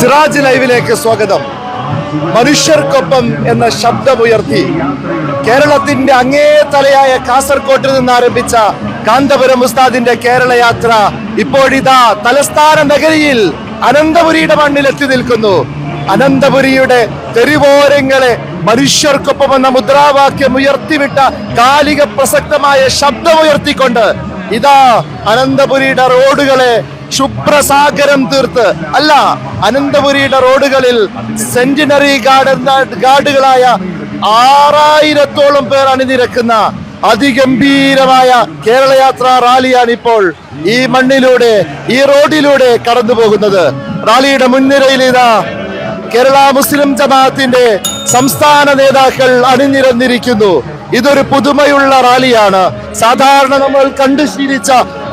സിറാജ് ലൈവിലേക്ക് സ്വാഗതം. മനുഷ്യർക്കൊപ്പം എന്ന ശബ്ദമുയർത്തി കേരളത്തിന്റെ അങ്ങേ തലയായ കാസർകോട്ടിൽ നിന്ന് ആരംഭിച്ച കാന്തപുരം ഉസ്താദിന്റെ കേരള യാത്ര ഇപ്പോഴിതാ തലസ്ഥാന നഗരിയിൽ അനന്തപുരിയുടെ മണ്ണിൽ എത്തി നിൽക്കുന്നു. അനന്തപുരിയുടെ തെരുവോരങ്ങളെ മനുഷ്യർക്കൊപ്പം എന്ന മുദ്രാവാക്യം ഉയർത്തിവിട്ട കാലിക പ്രസക്തമായ ശബ്ദമുയർത്തിക്കൊണ്ട് ഇതാ അനന്തപുരിയുടെ റോഡുകളെ ശുഭ്രസാഗരം തീർത്ത്. അല്ല അനന്തപുരിയുടെ റോഡുകളിൽ സെന്റിനറി ഗാർഡൻ ഗാർഡുകളായ ആറായിരത്തോളം പേർ അണിനിരക്കുന്ന അതിഗംഭീരമായ കേരളയാത്ര റാലിയാണ് ഇപ്പോൾ ഈ മണ്ണിലൂടെ ഈ റോഡിലൂടെ കടന്നു പോകുന്നത്. റാലിയുടെ മുൻനിരയിൽ ഇതാ കേരള മുസ്ലിം ജമാഅത്തിന്റെ സംസ്ഥാന നേതാക്കൾ അണിനിരന്നിരിക്കുന്നു. ഇതൊരു പുതുമയുള്ള റാലിയാണ്. സാധാരണ നമ്മൾ കണ്ടു ശീലിച്ച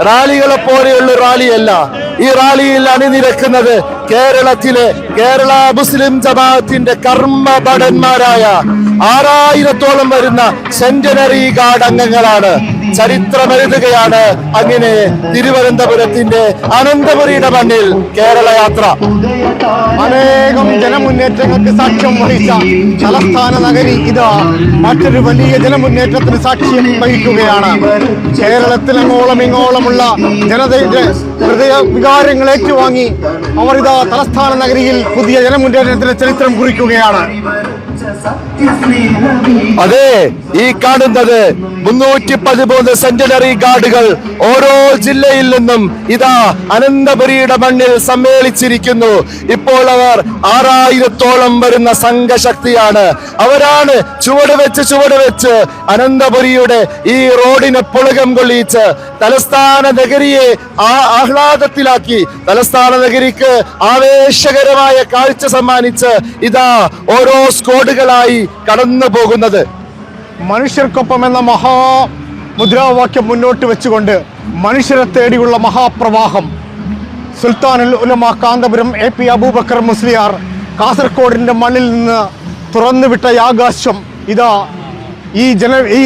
റാലികളെ പോലെയുള്ള റാലിയല്ല. ഈ റാലിയിൽ അണിനിരക്കുന്നത് കേരളത്തിലെ കേരള മുസ്ലിം ജമാഅത്തിന്റെ കർമ്മഭടന്മാരായ ആറായിരത്തോളം വരുന്ന സെന്റനറി ഗാർഡ് അംഗങ്ങളാണ്. ചരിത്രമെഴുതുകയാണ് അങ്ങനെ തിരുവനന്തപുരത്തിന്റെ അനന്തപുരിയുടെ മണ്ണിൽ കേരള യാത്ര. അനേകം ജനമുന്നേറ്റങ്ങൾക്ക് സാക്ഷ്യം വഹിച്ച തലസ്ഥാന നഗരി ഇതാ. മറ്റൊരു വലിയ ജനമുന്നേറ്റത്തിന് സാക്ഷ്യം വഹിക്കുകയാണ്. കേരളത്തിലങ്ങോളം ഇങ്ങോളമുള്ള ജനതയുടെ ഹൃദയ വികാരങ്ങൾ ഏറ്റുവാങ്ങി അവർ ഇതാ തലസ്ഥാന നഗരിയിൽ പുതിയ ജനമുന്നേറ്റത്തിന്റെ ചരിത്രം കുറിക്കുകയാണ്. അതെ ഈ കാണുന്നത് മുന്നൂറ്റി പതിമൂന്ന് സെന്റിനറി ഗാർഡുകൾ ഓരോ ജില്ലയിൽ നിന്നും ഇതാ അനന്തപുരിയുടെ മണ്ണിൽ സമ്മേളിച്ചിരിക്കുന്നു. ഇപ്പോൾ അവർ ആറായിരത്തോളം വരുന്ന സംഘശക്തിയാണ്. അവരാണ് ചുവട് വെച്ച് ചുവട് വെച്ച് അനന്തപുരിയുടെ ഈ റോഡിനെ പുളകം കൊള്ളിച്ച് തലസ്ഥാന നഗരിയെ ആ ആഹ്ലാദത്തിലാക്കി. തലസ്ഥാന നഗരിക്ക് ആവേശകരമായ കാഴ്ച സമ്മാനിച്ച് ഇതാ ഓരോ സ്കോഡുകളായി കടന്നു പോകുന്നത്. മനുഷ്യർക്കൊപ്പം എന്ന മഹാ മുദ്രാവാക്യം മുന്നോട്ട് വെച്ചുകൊണ്ട് മനുഷ്യരെ തേടിയുള്ള മഹാപ്രവാഹം. സുൽത്താനുൽ ഉലമ കാന്തപുരം എ പി അബൂബക്കർ മുസ്ലിയാർ കാസർഗോഡിന്റെ മണ്ണിൽ നിന്ന് തുറന്നുവിട്ട ആകാശം ഇതാ ഈ ജന ഈ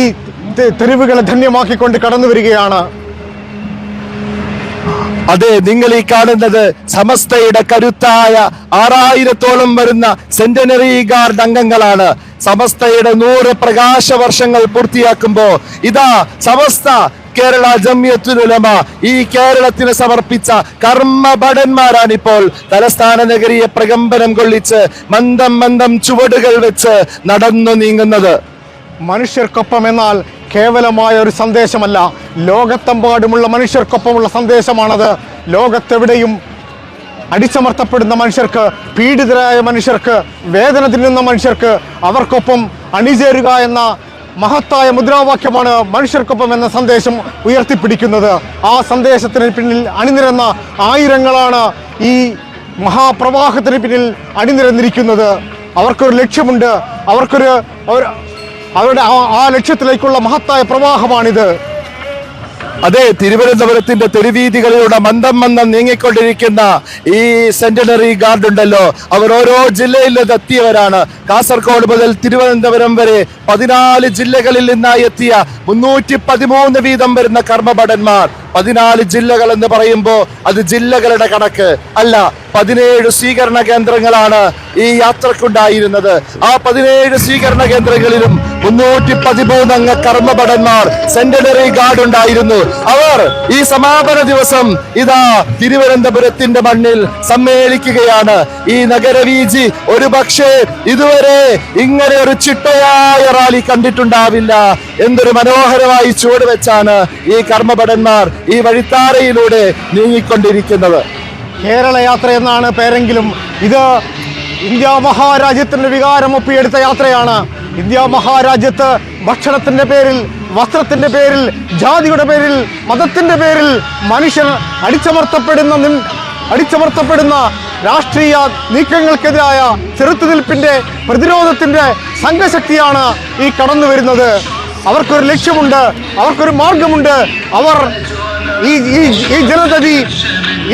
തെരുവുകളെ ധന്യമാക്കിക്കൊണ്ട് കടന്നു വരികയാണ് അതെ നിങ്ങൾ ഈ കാണുന്നത് സമസ്തയുടെ കരുത്തായ ആറായിരത്തോളം വരുന്ന സെന്റിനറി ഗാർഡ് അംഗങ്ങളാണ്. സമസ്തയുടെ നൂറ് പ്രകാശ വർഷങ്ങൾ പൂർത്തിയാക്കുമ്പോ ഇതാ സമസ്ത കേരള ജമ്യത്തുലമ ഈ കേരളത്തിന് സമർപ്പിച്ച കർമ്മഭടന്മാരാണ് ഇപ്പോൾ തലസ്ഥാന നഗരിയെ പ്രകമ്പനം കൊള്ളിച്ച് മന്ദം മന്ദം ചുവടുകൾ വെച്ച് നടന്നു നീങ്ങുന്നത്. മനുഷ്യർക്കൊപ്പം എന്നാൽ കേവലമായ ഒരു സന്ദേശമല്ല ലോകത്തെമ്പാടുമുള്ള മനുഷ്യർക്കൊപ്പമുള്ള സന്ദേശമാണത്. ലോകത്തെവിടെയും അടിച്ചമർത്തപ്പെടുന്ന മനുഷ്യർക്ക് പീഡിതരായ മനുഷ്യർക്ക് വേദന തിന്നുന്ന മനുഷ്യർക്ക് അവർക്കൊപ്പം അണിചേരുക എന്ന മഹത്തായ മുദ്രാവാക്യമാണ് മനുഷ്യർക്കൊപ്പം എന്ന സന്ദേശം ഉയർത്തിപ്പിടിക്കുന്നത്. ആ സന്ദേശത്തിന് പിന്നിൽ അണിനിരന്ന ആയിരങ്ങളാണ് ഈ മഹാപ്രവാഹത്തിന് പിന്നിൽ അണിനിരന്നിരിക്കുന്നത്. അവർക്കൊരു ലക്ഷ്യമുണ്ട്. അവർക്കൊരു അവർ- അവരുടെ ആ- ലക്ഷ്യത്തിലേക്കുള്ള മഹത്തായ പ്രവാഹമാണിത്. അതെ തിരുവനന്തപുരത്തിന്റെ തെരുവീതികളിലൂടെ മന്ദം മന്ദം നീങ്ങിക്കൊണ്ടിരിക്കുന്ന ഈ സെന്റിനറി ഗാർഡ് ഉണ്ടല്ലോ. അവർ ഓരോ ജില്ലയിൽ എത്തിയവരാണ്. കാസർഗോഡ് മുതൽ തിരുവനന്തപുരം വരെ പതിനാല് ജില്ലകളിൽ നിന്നായി എത്തിയ മുന്നൂറ്റി പതിമൂന്ന് വീതം വരുന്ന കർമ്മഭടന്മാർ. പതിനാല് ജില്ലകൾ എന്ന് പറയുമ്പോൾ അത് ജില്ലകളുടെ കണക്ക് അല്ല പതിനേഴ് സ്വീകരണ കേന്ദ്രങ്ങളാണ് ഈ യാത്രക്കുണ്ടായിരുന്നത്. ആ പതിനേഴ് സ്വീകരണ കേന്ദ്രങ്ങളിലും മുന്നൂറ്റി പതിമൂന്ന് അംഗ കർമ്മഭടന്മാർ സെന്റിനറി ഗാർഡ് ഉണ്ടായിരുന്നു. അവർ ഈ സമാപന ദിവസം ഇതാ തിരുവനന്തപുരത്തിന്റെ മണ്ണിൽ സമ്മേളിക്കുകയാണ്. ഈ നഗരവീജി ഒരു പക്ഷേ ഇതുവരെ ഇങ്ങനെ ഒരു ചിട്ടയായ റാലി കണ്ടിട്ടുണ്ടാവില്ല. എന്തൊരു മനോഹരമായി ചുവട് വെച്ചാണ് ഈ കർമ്മഭടന്മാർ ഈ വഴിത്താരയിലൂടെ നീങ്ങിക്കൊണ്ടിരിക്കുന്നത്. കേരള യാത്ര എന്നാണ് പേരെങ്കിലും ഇത് ഇന്ത്യ മഹാരാജ്യത്തിന്റെ വികാരം ഒപ്പിയെടുത്ത യാത്രയാണ്. ഇന്ത്യ മഹാരാജ്യത്ത് ഭക്ഷണത്തിന്റെ പേരിൽ വസ്ത്രത്തിന്റെ പേരിൽ ജാതിയുടെ പേരിൽ മതത്തിന്റെ പേരിൽ മനുഷ്യർ അടിച്ചമർത്തപ്പെടുന്ന അടിച്ചമർത്തപ്പെടുന്ന രാഷ്ട്രീയ നീക്കങ്ങൾക്കെതിരായ ചെറുത്തുനിൽപ്പിന്റെ പ്രതിരോധത്തിന്റെ സംഘശക്തിയാണ് ഈ കടന്നു വരുന്നത്. അവർക്കൊരു ലക്ഷ്യമുണ്ട് അവർക്കൊരു മാർഗമുണ്ട്. അവർ ഈ ഈ ജനതതി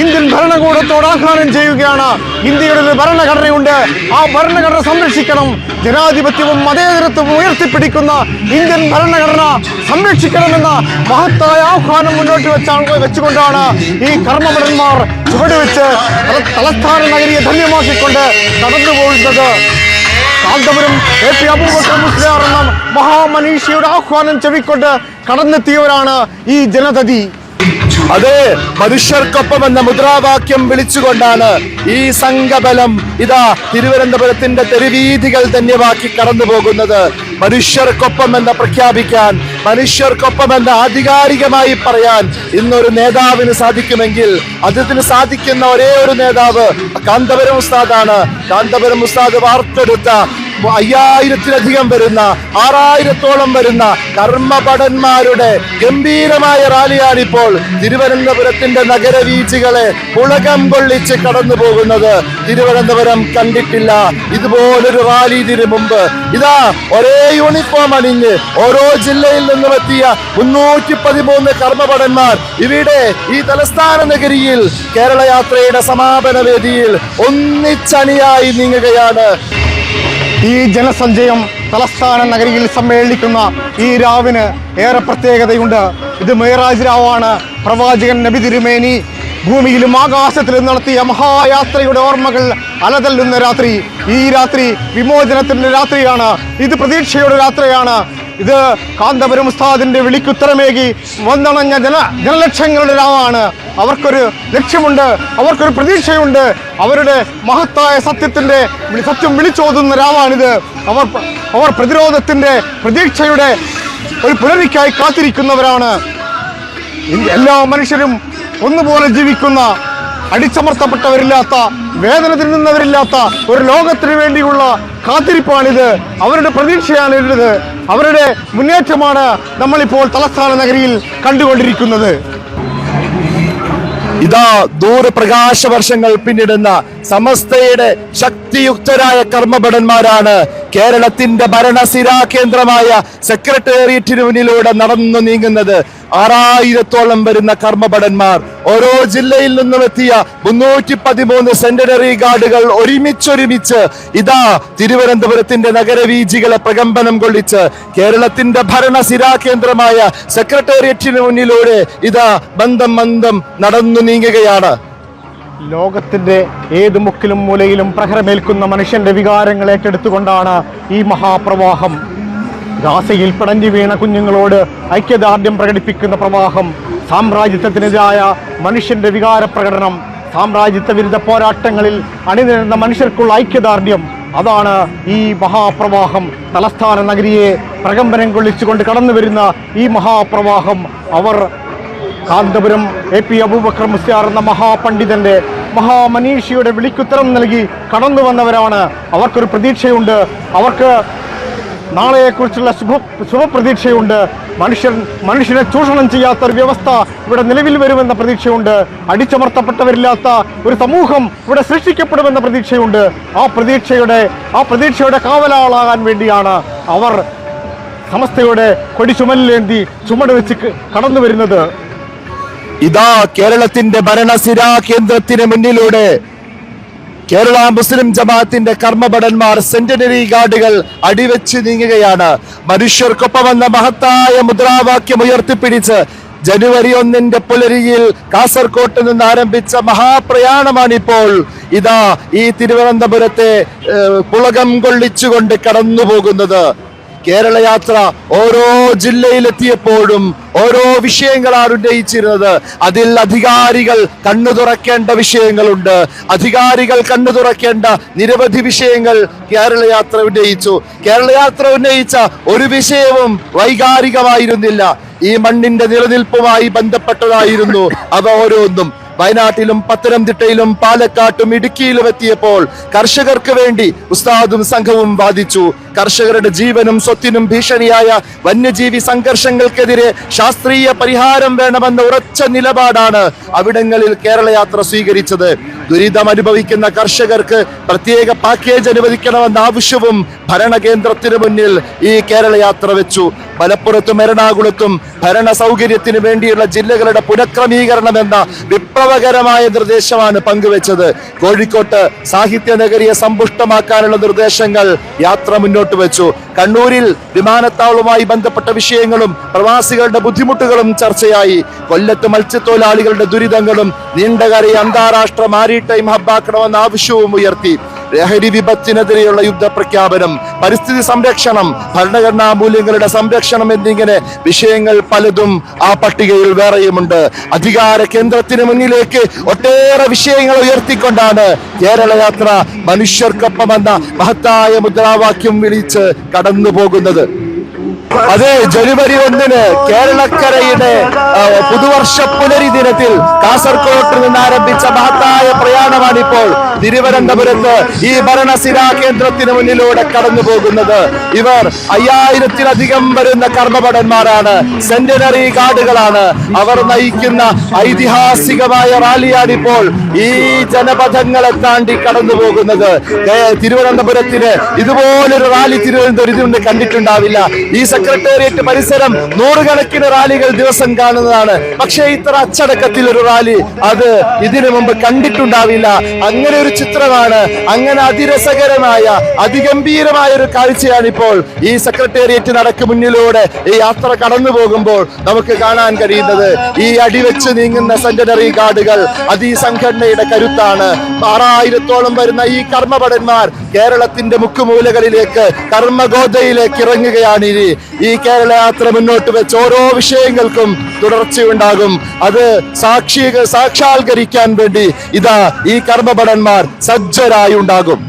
ഇന്ത്യൻ ഭരണകൂടത്തോട് ആഹ്വാനം ചെയ്യുകയാണ്. ഇന്ത്യയുടെ ഒരു ഭരണഘടനയുണ്ട്. ആ ഭരണഘടന സംരക്ഷിക്കണം. ജനാധിപത്യവും മതേതരത്വവും ഉയർത്തിപ്പിടിക്കുന്ന ഇന്ത്യൻ ഭരണഘടന സംരക്ഷിക്കണമെന്ന മഹത്തായ ആഹ്വാനം മുന്നോട്ട് വെച്ചാണ് വെച്ചുകൊണ്ടാണ് ഈ കർമ്മഭടന്മാർ ചുവടുവെച്ച് വെച്ച് തലസ്ഥാന നഗരിയെ ധന്യമാക്കിക്കൊണ്ട് കടന്നു പോകുന്നത് കാന്തപുരം എ പി അബൂബക്കർ മുസ്ലിയാർ എന്ന മഹാമനീഷിയുടെ ആഹ്വാനം ചെവിക്കൊണ്ട് കടന്നെത്തിയവരാണ് ഈ ജനതതി. അതെ മനുഷ്യർക്കൊപ്പം എന്ന മുദ്രാവാക്യം വിളിച്ചുകൊണ്ടാണ് ഈ സംഘബലം ഇതാ തിരുവനന്തപുരത്തിന്റെ തെരുവീതികൾ ധന്യമാക്കി കടന്നു പോകുന്നത് മനുഷ്യർക്കൊപ്പം എന്ന് പ്രഖ്യാപിക്കാൻ മനുഷ്യർക്കൊപ്പം എന്ന് ആധികാരികമായി പറയാൻ ഇന്നൊരു നേതാവിന് സാധിക്കുമെങ്കിൽ അതിന് സാധിക്കുന്ന ഒരേ ഒരു നേതാവ് കാന്തപുരം ഉസ്താദാണ്. കാന്തപുരം ഉസ്താദ് വാർത്തെടുത്ത അയ്യായിരത്തിലധികം വരുന്ന ആറായിരത്തോളം വരുന്ന കർമ്മഭടന്മാരുടെ ഗംഭീരമായ റാലിയാണിപ്പോൾ തിരുവനന്തപുരത്തിന്റെ നഗരവീഥികളെ പുളകം കൊള്ളിച്ച് കടന്നു പോകുന്നത് തിരുവനന്തപുരം കണ്ടിട്ടില്ല. ഇതുപോലൊരു റാലി ഇതിനു മുമ്പ്. ഇതാ ഒരേ യൂണിഫോം അണിഞ്ഞ് ഓരോ ജില്ലയിൽ നിന്നും എത്തിയ മുന്നൂറ്റി പതിമൂന്ന് കർമ്മഭടന്മാർ ഇവിടെ ഈ തലസ്ഥാന നഗരിയിൽ കേരള യാത്രയുടെ സമാപന വേദിയിൽ ഒന്നിച്ചണിയായി നീങ്ങുകയാണ്. ഈ ജനസഞ്ചയം തലസ്ഥാന നഗരിയിൽ സമ്മേളിക്കുന്ന ഈ രാവിന് ഏറെ പ്രത്യേകതയുണ്ട്. ഇത് മേറാജ് രാവാണ്. പ്രവാചകൻ നബി തിരുമേനി ഭൂമിയിലും ആകാശത്തിലും നടത്തിയ മഹായാത്രയുടെ ഓർമ്മകൾ അലതല്ലുന്ന രാത്രി. ഈ രാത്രി വിമോചനത്തിന്റെ രാത്രിയാണ്. ഇത് പ്രതീക്ഷയുടെ രാത്രിയാണ്. ഇത് കാന്തപുരം ഉസ്താദിന്റെ വിളിക്കുത്തരമേകി വന്നണഞ്ഞ ജന ജനലക്ഷങ്ങളുടെ രാവാണ്. അവർക്കൊരു ലക്ഷ്യമുണ്ട് അവർക്കൊരു പ്രതീക്ഷയുണ്ട്. അവരുടെ മഹത്തായ സത്യത്തിന്റെ സത്യം വിളിച്ചോതുന്ന രാവാണിത്. അവർ അവർ പ്രതിരോധത്തിന്റെ പ്രതീക്ഷയുടെ ഒരു പുലരിക്കായി കാത്തിരിക്കുന്നവരാണ്. എല്ലാ മനുഷ്യരും ഒന്നുപോലെ ജീവിക്കുന്ന അടിച്ചമർത്തപ്പെട്ടവരില്ലാത്ത വേദന തിന്നുന്നവരില്ലാത്ത ഒരു ലോകത്തിന് വേണ്ടിയുള്ള കാത്തിരിപ്പാണിത്. അവരുടെ പ്രതീക്ഷയാണ് ഇത് അവരുടെ മുന്നേറ്റമാണ് നമ്മളിപ്പോൾ തലസ്ഥാന നഗരിയിൽ കണ്ടുകൊണ്ടിരിക്കുന്നത്. ഇതാ ദൂരപ്രകാശ വർഷങ്ങൾ പിന്നിടുന്ന സമസ്തയുടെ ശക്തിയുക്തരായ കർമ്മഭടന്മാരാണ്. കേരളത്തിന്റെ ഭരണസിരാ കേന്ദ്രമായ സെക്രട്ടേറിയറ്റിന് മുന്നിലൂടെ നടന്നു നീങ്ങുന്നത്. ആറായിരത്തോളം വരുന്ന കർമ്മഭടന്മാർ ഓരോ ജില്ലയിൽ നിന്നും എത്തിയ മുന്നൂറ്റി പതിമൂന്ന് സെന്റിനറി ഗാർഡുകൾ ഒരുമിച്ചൊരുമിച്ച് ഇതാ തിരുവനന്തപുരത്തിന്റെ നഗരവീജികളെ പ്രകമ്പനം കൊള്ളിച്ച് കേരളത്തിന്റെ ഭരണസിരാ കേന്ദ്രമായ സെക്രട്ടേറിയറ്റിന് മുന്നിലൂടെ ഇതാ ബന്ധം ബന്ധം നടന്നു നീങ്ങുകയാണ്. ലോകത്തിന്റെ ഏത് മുക്കിലും മൂലയിലും പ്രഹരമേൽക്കുന്ന മനുഷ്യന്റെ വികാരങ്ങൾ ഏറ്റെടുത്തുകൊണ്ടാണ് ഈ മഹാപ്രവാഹം. ഗാസയിൽ പടഞ്ഞു വീണ കുഞ്ഞുങ്ങളോട് ഐക്യദാർഢ്യം പ്രകടിപ്പിക്കുന്ന പ്രവാഹം സാമ്രാജ്യത്വത്തിനെതിരായ മനുഷ്യന്റെ വികാര പ്രകടനം സാമ്രാജ്യത്വ വിരുദ്ധ പോരാട്ടങ്ങളിൽ അണിനിരുന്ന മനുഷ്യർക്കുള്ള ഐക്യദാർഢ്യം അതാണ് ഈ മഹാപ്രവാഹം. തലസ്ഥാന നഗരിയെ പ്രകമ്പനം കൊള്ളിച്ചുകൊണ്ട് കടന്നു വരുന്ന ഈ മഹാപ്രവാഹം. അവർ കാന്തപുരം എ പി അബൂബക്കർ മുസ്യാർ എന്ന മഹാപണ്ഡിതന്റെ മഹാമനീഷിയുടെ വിളിക്കുത്തരം നൽകി കടന്നു വന്നവരാണ് അവർക്കൊരു പ്രതീക്ഷയുണ്ട്. അവർക്ക് നാളെയെക്കുറിച്ചുള്ള ശുഭ ശുഭപ്രതീക്ഷയുണ്ട്. മനുഷ്യൻ മനുഷ്യനെ ചൂഷണം ചെയ്യാത്ത ഒരു വ്യവസ്ഥ ഇവിടെ നിലവിൽ വരുമെന്ന പ്രതീക്ഷയുണ്ട്. അടിച്ചമർത്തപ്പെട്ടവരില്ലാത്ത ഒരു സമൂഹം ഇവിടെ സൃഷ്ടിക്കപ്പെടുമെന്ന പ്രതീക്ഷയുണ്ട്. ആ പ്രതീക്ഷയുടെ ആ പ്രതീക്ഷയുടെ കാവലാളാകാൻ വേണ്ടിയാണ് അവർ സമസ്തയുടെ കൊടി ചുമലിലേന്തി ചുമട് വെച്ച് കടന്നു വരുന്നത്. ഇതാ കേരളത്തിന്റെ ഭരണസിരാ കേന്ദ്രത്തിന് മുന്നിലൂടെ കേരള മുസ്ലിം ജമാഅത്തിന്റെ കർമ്മഭടന്മാർ സെന്റിനറി ഗാർഡുകൾ അടിവെച്ച് നീങ്ങുകയാണ്. മനുഷ്യർക്കൊപ്പം എന്ന മഹത്തായ മുദ്രാവാക്യം ഉയർത്തിപ്പിടിച്ച് ജനുവരി ഒന്നിന്റെ പുലരിയിൽ കാസർകോട്ട് നിന്ന് ആരംഭിച്ച മഹാപ്രയാണമാണിപ്പോൾ. ഇതാ ഈ തിരുവനന്തപുരത്തെ പുളകം കൊള്ളിച്ചുകൊണ്ട് കടന്നു പോകുന്നത് കേരള യാത്ര ഓരോ ജില്ലയിലെത്തിയപ്പോഴും ഓരോ വിഷയങ്ങളാണ് ഉന്നയിച്ചിരുന്നത്. അതിൽ അധികാരികൾ കണ്ണു തുറക്കേണ്ട വിഷയങ്ങളുണ്ട്. അധികാരികൾ കണ്ണു തുറക്കേണ്ട നിരവധി വിഷയങ്ങൾ കേരള യാത്ര ഉന്നയിച്ചു. കേരള യാത്ര ഉന്നയിച്ച ഒരു വിഷയവും വൈകാരികമായിരുന്നില്ല. ഈ മണ്ണിന്റെ നിലനിൽപ്പുമായി ബന്ധപ്പെട്ടതായിരുന്നു അവ ഓരോന്നും. വയനാട്ടിലും പത്തനംതിട്ടയിലും പാലക്കാട്ടും ഇടുക്കിയിലും എത്തിയപ്പോൾ കർഷകർക്ക് വേണ്ടി ഉസ്താദും സംഘവും വാദിച്ചു. കർഷകരുടെ ജീവനും സ്വത്തിനും ഭീഷണിയായ വന്യജീവി സംഘർഷങ്ങൾക്കെതിരെ ശാസ്ത്രീയ പരിഹാരം വേണമെന്ന ഉറച്ച നിലപാടാണ് അവിടങ്ങളിൽ കേരളയാത്ര സ്വീകരിച്ചത്. ദുരിതം അനുഭവിക്കുന്ന കർഷകർക്ക് പ്രത്യേക പാക്കേജ് അനുവദിക്കണമെന്ന ആവശ്യവും ഭരണകേന്ദ്രത്തിന് മുന്നിൽ ഈ കേരള യാത്ര വെച്ചു. മലപ്പുറത്തും എറണാകുളത്തും ഭരണ സൗകര്യത്തിന് വേണ്ടിയുള്ള ജില്ലകളുടെ പുനഃക്രമീകരണം എന്ന വിപ്ലവകരമായ നിർദ്ദേശമാണ് പങ്കുവച്ചത്. കോഴിക്കോട്ട് സാഹിത്യ നഗരിയെ സമ്പുഷ്ടമാക്കാനുള്ള നിർദ്ദേശങ്ങൾ യാത്ര മുന്നോട്ട് വെച്ചു. കണ്ണൂരിൽ വിമാനത്താവളവുമായി ബന്ധപ്പെട്ട വിഷയങ്ങളും പ്രവാസികളുടെ ബുദ്ധിമുട്ടുകളും ചർച്ചയായി. കൊല്ലത്ത് മത്സ്യത്തൊഴിലാളികളുടെ ദുരിതങ്ങളും നീണ്ടകരയെ അന്താരാഷ്ട്ര മാരിടൈം ഹബ്ബാക്കണമെന്ന ആവശ്യവും ഉയർത്തി. ലഹരി വിപത്തിനെതിരെയുള്ള യുദ്ധ പ്രഖ്യാപനം പരിസ്ഥിതി സംരക്ഷണം ഭരണഘടനാ മൂല്യങ്ങളുടെ സംരക്ഷണം എന്നിങ്ങനെ വിഷയങ്ങൾ പലതും ആ പട്ടികയിൽ വേറെയുമുണ്ട്. അധികാര കേന്ദ്രത്തിന് മുന്നിലേക്ക് ഒട്ടേറെ വിഷയങ്ങൾ ഉയർത്തിക്കൊണ്ടാണ് കേരള യാത്ര മനുഷ്യർക്കൊപ്പം വന്ന മഹത്തായ മുദ്രാവാക്യം വിളിച്ച് കടന്നു പോകുന്നത് അതെ ജനുവരി ഒന്നിന് കേരളക്കരയുടെ പുതുവർഷ പുലരി ദിനത്തിൽ കാസർകോട്ട് നിന്ന് ആരംഭിച്ച മഹത്തായ പ്രയാണമാണിപ്പോൾ തിരുവനന്തപുരത്ത് ഈ ഭരണസിരാ കേന്ദ്രത്തിന് മുന്നിലൂടെ കടന്നു പോകുന്നത് ഇവർ അയ്യായിരത്തിലധികം വരുന്ന കർമ്മഭടന്മാരാണ് സെന്റിനറി ഗാർഡുകളാണ് അവർ നയിക്കുന്ന ഐതിഹാസികമായ റാലിയാണിപ്പോൾ ഈ ജനപഥങ്ങളെ താണ്ടി കടന്നു പോകുന്നത് തിരുവനന്തപുരത്തിന് ഇതുപോലൊരു റാലി തിരുവനന്തപുരത്ത് കൊണ്ട് കണ്ടിട്ടുണ്ടാവില്ല. ഈ സെക്രട്ടേറിയറ്റ് പരിസരം നൂറുകണക്കിന് റാലികൾ ദിവസം കാണുന്നതാണ്. പക്ഷേ ഇത്ര അച്ചടക്കത്തിൽ ഒരു റാലി അത് ഇതിനു മുമ്പ് കണ്ടിട്ടുണ്ടാവില്ല. അങ്ങനെ ഒരു ചിത്രമാണ് അങ്ങനെ അതിരസകരമായ അതിഗംഭീരമായ ഒരു കാഴ്ചയാണ് ഇപ്പോൾ ഈ സെക്രട്ടേറിയറ്റ് നടക്ക് മുന്നിലൂടെ ഈ യാത്ര കടന്നു പോകുമ്പോൾ നമുക്ക് കാണാൻ കഴിയുന്നത്. ഈ അടിവെച്ച് നീങ്ങുന്ന സെന്റിനറി ഗാർഡുകൾ അത് ഈ സംഘടനയുടെ കരുത്താണ്. ആറായിരത്തോളം വരുന്ന ഈ കർമ്മഭടന്മാർ കേരളത്തിന്റെ മുക്കുമൂലകളിലേക്ക് കർമ്മഗോധയിലേക്ക് ഇറങ്ങുകയാണ് ഇനി. ഈ കേരള യാത്ര മുന്നോട്ട് വെച്ച ഓരോ വിഷയങ്ങൾക്കും തുടർച്ചയുണ്ടാകും അത് സാക്ഷി സാക്ഷാത്കരിക്കാൻ വേണ്ടി ഇതാ ഈ കർമ്മഭടന്മാർ സജ്ജരായി ഉണ്ടാകും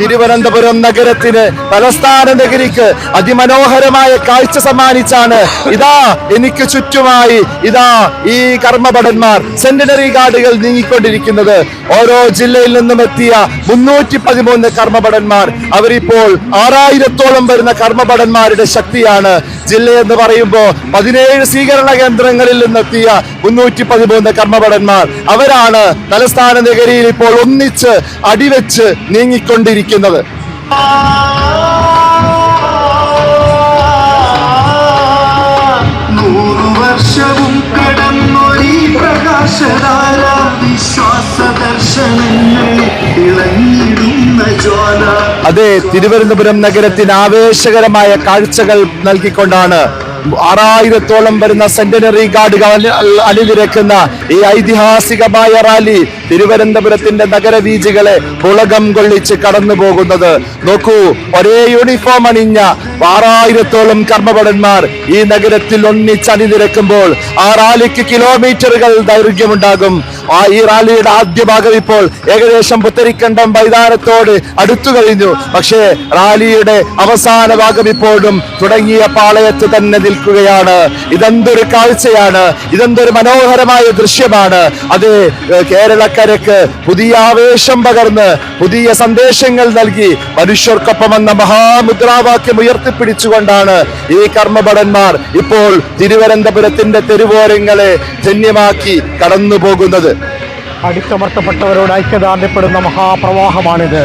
തിരുവനന്തപുരം നഗരത്തിന് തലസ്ഥാന നഗരിക്ക് അതിമനോഹരമായ കാഴ്ച സമ്മാനിച്ചാണ് ഇതാ എനിക്ക് ചുറ്റുമായി ഇതാ ഈ കർമ്മഭടന്മാർ സെന്റിനറി ഗാർഡുകൾ നീങ്ങിക്കൊണ്ടിരിക്കുന്നത്. ഓരോ ജില്ലയിൽ നിന്നും എത്തിയ മുന്നൂറ്റി പതിമൂന്ന് കർമ്മഭടന്മാർ. അവരിപ്പോൾ ആറായിരത്തോളം വരുന്ന കർമ്മഭടന്മാരുടെ ശക്തിയാണ്. ജില്ല എന്ന് പറയുമ്പോൾ പതിനേഴ് സ്വീകരണ കേന്ദ്രങ്ങളിൽ നിന്നെത്തിയ മുന്നൂറ്റി പതിമൂന്ന് കർമ്മഭടന്മാർ. അവരാണ് തലസ്ഥാന നഗരിയിൽ ഇപ്പോൾ ഒന്നിച്ച് അടിവെച്ച് നീങ്ങിക്കൊണ്ടിരിക്കുന്നത്. നൂറു വർഷവും കടന്നൊരീ പ്രകാശധാര വിശ്വാസ ദർശനങ്ങൾ ഇളങ്ങിടുന്ന ജ്വാല. അതെ തിരുവനന്തപുരം നഗരത്തിന് ആവേശകരമായ കാഴ്ചകൾ നൽകിക്കൊണ്ടാണ് ആറായിരത്തോളം വരുന്ന സെന്റിനറി ഗാർഡുകൾ അണിനിരക്കുന്ന ഈ ഐതിഹാസികമായ റാലി തിരുവനന്തപുരത്തിന്റെ നഗരവീഥികളെ പുളകം കൊള്ളിച്ച് കടന്നു പോകുന്നത് നോക്കൂ ഒരേ യൂണിഫോം അണിഞ്ഞ ആറായിരത്തോളം കർമ്മഭടന്മാർ ഈ നഗരത്തിൽ ഒന്നിച്ച് അണിനിരക്കുമ്പോൾ ആ റാലിക്ക് കിലോമീറ്ററുകൾ ദൈർഘ്യമുണ്ടാകും. ആ ഈ റാലിയുടെ ആദ്യ ഭാഗം ഇപ്പോൾ ഏകദേശം പുത്തരിക്കണ്ടം മൈതാനത്തോട് അടുത്തു കഴിഞ്ഞു. പക്ഷേ റാലിയുടെ അവസാന ഭാഗം ഇപ്പോഴും തുടങ്ങിയ പാളയത്ത് തന്നെ നിൽക്കുകയാണ്. ഇതെന്തൊരു കാഴ്ചയാണ്. ഇതെന്തൊരു മനോഹരമായ ദൃശ്യമാണ്. അത് കേരളക്കരക്ക് പുതിയ ആവേശം പകർന്ന് പുതിയ സന്ദേശങ്ങൾ നൽകി മനുഷ്യർക്കൊപ്പം എന്ന മഹാമുദ്രാവാക്യം ഉയർത്തിപ്പിടിച്ചുകൊണ്ടാണ് ഈ കർമ്മഭടന്മാർ ഇപ്പോൾ തിരുവനന്തപുരത്തിന്റെ തെരുവോരങ്ങളെ ധന്യമാക്കി കടന്നു പോകുന്നത് അടിച്ചമർത്തപ്പെട്ടവരോട് ഐക്യദാർഢ്യപ്പെടുന്ന മഹാപ്രവാഹമാണിത്.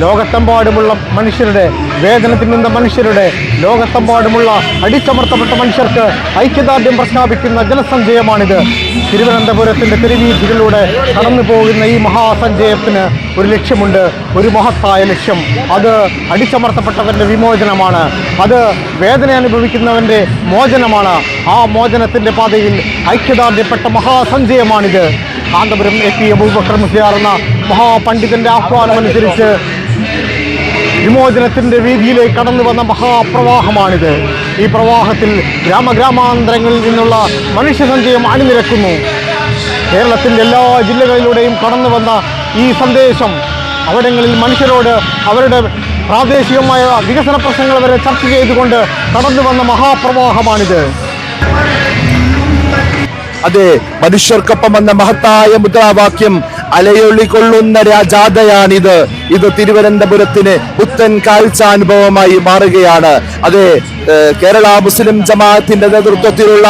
ലോകത്തെമ്പാടുമുള്ള മനുഷ്യരുടെ വേദനത്തിൽ നിന്ന മനുഷ്യരുടെ ലോകത്തെമ്പാടുമുള്ള അടിച്ചമർത്തപ്പെട്ട മനുഷ്യർക്ക് ഐക്യദാർഢ്യം പ്രഖ്യാപിക്കുന്ന ജനസഞ്ചയമാണിത്. തിരുവനന്തപുരത്തിന്റെ തെരുവീഥികളിലൂടെ കടന്നു പോകുന്ന ഈ മഹാസഞ്ചയത്തിന് ഒരു ലക്ഷ്യമുണ്ട് ഒരു മഹത്തായ ലക്ഷ്യം. അത് അടിച്ചമർത്തപ്പെട്ടവന്റെ വിമോചനമാണ്. അത് വേദന അനുഭവിക്കുന്നവന്റെ മോചനമാണ്. ആ മോചനത്തിന്റെ പാതയിൽ ഐക്യദാർഢ്യപ്പെട്ട മഹാസഞ്ചയമാണിത്. കാന്തപുരം എ പി അബൂബക്കർ മുസ്ലിയാർ എന്ന മഹാപണ്ഡിതന്റെ ആഹ്വാനമനുസരിച്ച് വിമോചനത്തിന്റെ വീതിയിലേക്ക് കടന്നു വന്ന മഹാപ്രവാഹമാണിത്. ഈ പ്രവാഹത്തിൽ ഗ്രാമഗ്രാമാന്തരങ്ങളിൽ നിന്നുള്ള മനുഷ്യസഞ്ചയം അണിനിരക്കുന്നു. കേരളത്തിന്റെ എല്ലാ ജില്ലകളിലൂടെയും കടന്നു വന്ന ഈ സന്ദേശം അവിടങ്ങളിൽ മനുഷ്യരോട് അവരുടെ പ്രാദേശികമായ വികസന പ്രശ്നങ്ങൾ വരെ ചർച്ച ചെയ്തുകൊണ്ട് കടന്നു വന്ന മഹാപ്രവാഹമാണിത്. അതെ മനുഷ്യർക്കൊപ്പം എന്ന മഹത്തായ മുദ്രാവാക്യം അലയൊളി രാജാതയാണിത് ഇത് തിരുവനന്തപുരത്തിന് പുത്തൻ കാഴ്ചാനുഭവമായി മാറുകയാണ്. അതെ കേരള മുസ്ലിം ജമാഅത്തിന്റെ നേതൃത്വത്തിലുള്ള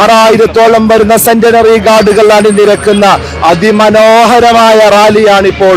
ആറായിരത്തോളം വരുന്ന സെന്റനറി ഗാർഡുകൾ അണിനിരക്കുന്ന അതിമനോഹരമായ റാലിയാണിപ്പോൾ